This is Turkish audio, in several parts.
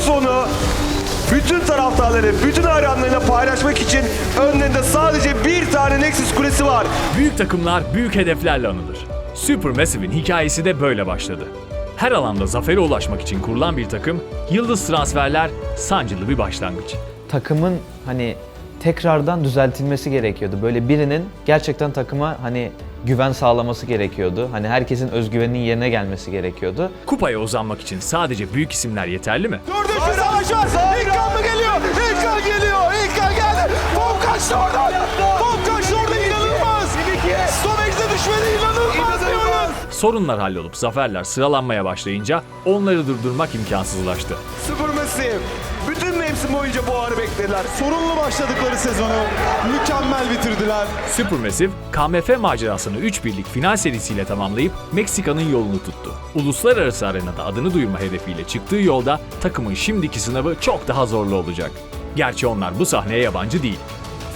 sonu bütün taraftarları, bütün hayranlarıyla paylaşmak için önlerinde sadece bir tane Nexus kulesi var. Büyük takımlar büyük hedeflerle anılır. Supermassive'in hikayesi de böyle başladı. Her alanda zafere ulaşmak için kurulan bir takım, yıldız transferler sancılı bir başlangıç. takımın hani tekrardan düzeltilmesi gerekiyordu. Böyle birinin gerçekten takıma hani güven sağlaması gerekiyordu. Hani herkesin özgüveninin yerine gelmesi gerekiyordu. Kupaya uzanmak için sadece büyük isimler yeterli mi? Dördüncü savaş var. Sorunlar hallolup zaferler sıralanmaya başlayınca onları durdurmak imkansızlaştı. Supermassive bütün mevsim boyunca bu anı beklediler. Sorunlu başladıkları sezonu mükemmel bitirdiler. Supermassive, KMF macerasını 3 birlik final serisiyle tamamlayıp Meksika'nın yolunu tuttu. Uluslararası arenada adını duyurma hedefiyle çıktığı yolda takımın şimdiki sınavı çok daha zorlu olacak. Gerçi onlar bu sahneye yabancı değil.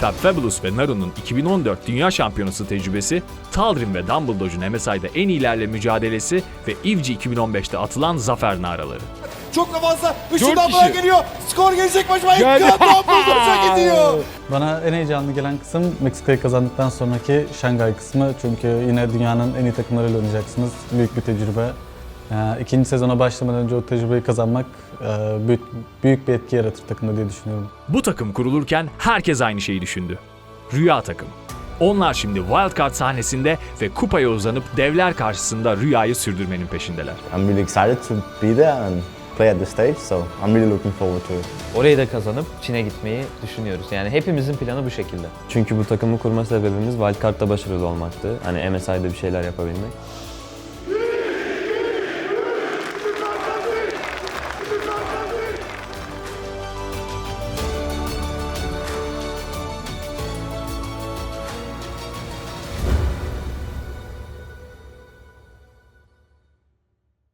Fab Fabulous ve Naru'nun 2014 Dünya Şampiyonası tecrübesi, Talrim ve Dumbledore'un MSI'de en iyilerle mücadelesi ve IVG 2015'te atılan zafer naraları. Çok da fazla ışından bana geliyor. Skor gelecek başıma. İlkan Dumbledore'a gidiyor. Bana en heyecanlı gelen kısım Meksika'yı kazandıktan sonraki Şangay kısmı. Çünkü yine dünyanın en iyi takımlarıyla oynayacaksınız. Büyük bir tecrübe. Ee, İkinci sezona başlamadan önce o tecrübeyi kazanmak e, büyük, büyük bir etki yaratır takımda diye düşünüyorum. Bu takım kurulurken herkes aynı şeyi düşündü. Rüya takım. Onlar şimdi wildcard sahnesinde ve kupaya uzanıp devler karşısında rüyayı sürdürmenin peşindeler. I'm really excited to be there and play at the stage, so I'm really looking forward to it. Orayı da kazanıp Çin'e gitmeyi düşünüyoruz. Yani hepimizin planı bu şekilde. Çünkü bu takımı kurma sebebimiz wildcard'da başarılı olmaktı. Hani MSI'de bir şeyler yapabilmek.